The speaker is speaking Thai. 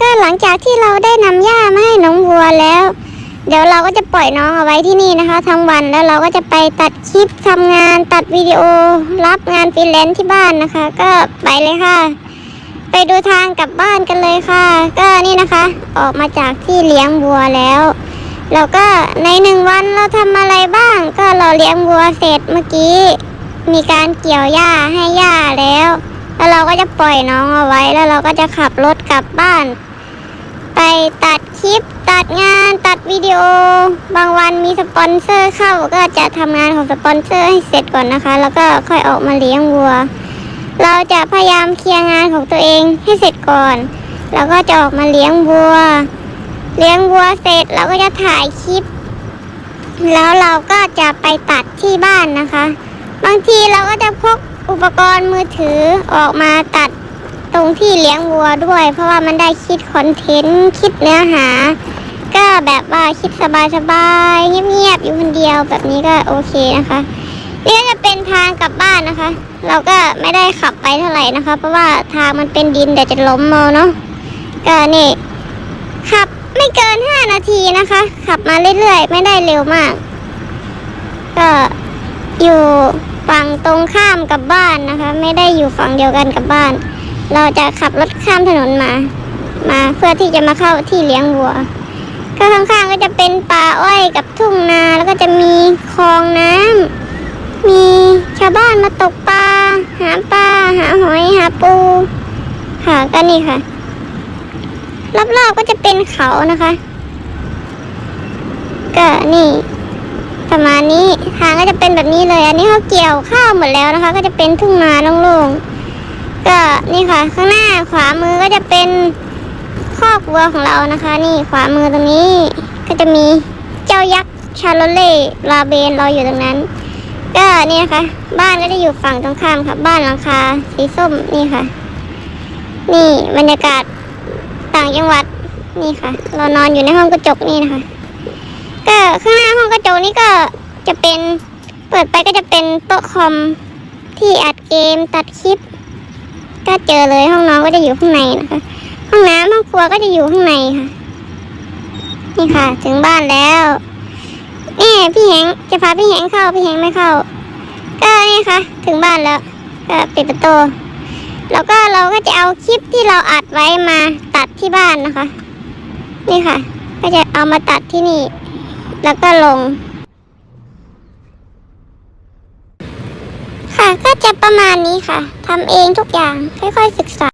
ก็หลังจากที่เราได้นำหญ้ามาให้น้องวัวแล้ว เดี๋ยวเราก็จะปล่อยน้องเอาไว้ที่นี่นะคะทั้งวันแล้วเราก็จะไปตัดคลิปทำงานตัดวิดีโอ รับงานฟรีแลนซ์ที่บ้านนะคะ ก็ไปเลยค่ะ ไปดูทางกลับบ้านกันเลยค่ะ ก็นี่นะคะ ออกมาจากที่เลี้ยงวัวแล้วแล้วก็ในหนึ่งวันเราทำอะไรบ้าง ก็เราเลี้ยงวัวเสร็จเมื่อกี้ มีการเกี่ยวหญ้าให้หญ้าแล้ว แล้วเราก็จะปล่อยน้องเอาไว้แล้วเราก็จะขับรถกลับบ้าน ไปตัดคลิป ตัดงานตัดวิดีโอ บางวันมีสปอนเซอร์เข้าก็จะทำงานของสปอนเซอร์ให้เสร็จก่อนนะคะ แล้วก็ค่อยออกมาเลี้ยงวัว เราจะพยายามเคลียร์งานของตัวเองให้เสร็จก่อน แล้วก็จะออกมาเลี้ยงวัว เลี้ยงวัวเสร็จเราก็จะถ่ายคลิป แล้วเราก็จะไปตัดที่บ้านนะคะ บางทีเราก็จะพก กรณ์มือถือออกมาตัดตรงที่เลี้ยงวัวด้วย เพราะว่ามันได้คิดคอนเทนต์คิดเนื้อหา ก็แบบว่าคิดสบายๆเงียบๆอยู่คนเดียวแบบนี้ก็โอเคนะคะนี่ก็จะเป็นทางกลับบ้านนะคะ เราก็ไม่ได้ขับไปเท่าไหร่นะคะ เพราะว่าทางมันเป็นดินเดี๋ยวจะล้มเอาเนาะก็นี่ขับไม่เกิน 5 นาทีนะคะ ขับมาเรื่อยๆ ไม่ได้เร็วมาก ก็อยู่ ฝั่งตรงข้ามกับบ้านนะคะ ไม่ได้อยู่ฝั่งเดียวกันกับบ้าน เราจะขับรถข้ามถนนมา มาเพื่อที่จะมาเข้าที่เลี้ยงวัว ก็ข้างๆก็จะเป็นป่าอ้อยกับทุ่งนาแล้วก็จะมีคลองน้ำมีชาวบ้านมาตกปลาหาปลาหาหอยหาปูค่ะก็นี่ค่ะรอบๆก็จะเป็นเขานะคะ ก็นี่ มาณนี้ทางก็จะเป็นแบบนี้เลย อันนี้เขาเกี่ยวข้าวหมดแล้วนะคะ ก็จะเป็นทุ่งนาโล่งๆก็นี่ค่ะ ข้างหน้าขวามือก็จะเป็นคอกวัวของเรานะคะ นี่ขวามือตรงนี้ก็จะมีเจ้ายักษ์ชาโลเล่ลาเบนราอยู่ตรงนั้น ก็นี่นะคะ บ้านก็จะอยู่ฝั่งตรงข้ามค่ะ บ้านหลังคาสีส้มนี่ค่ะ นี่บรรยากาศต่างจังหวัดนี่ค่ะ เรานอนอยู่ในห้องกระจกนี่นะคะ ก็ข้างหน้าห้องกระจกนี่ก็ จะเป็นเปิดไปก็จะเป็นโต๊ะคอมที่อัดเกมตัดคลิป ก็เจอเลยห้องนอนก็จะอยู่ข้างในนะคะ ห้องน้ำห้องครัวก็จะอยู่ข้างในค่ะ นี่ค่ะ ถึงบ้านแล้วนี่พี่แหงจะพาพี่แหงเข้าพี่แหงไม่เข้า ก็นี่ค่ะ ถึงบ้านแล้วก็ปิดประตูแล้วก็เราก็จะเอาคลิปที่เราอัดไว้มาตัดที่บ้านนะคะ นี่ค่ะ ก็จะเอามาตัดที่นี่ แล้วก็ลง ค่ะ ก็จะประมาณนี้ค่ะทำเองทุกอย่างค่อยๆศึกษา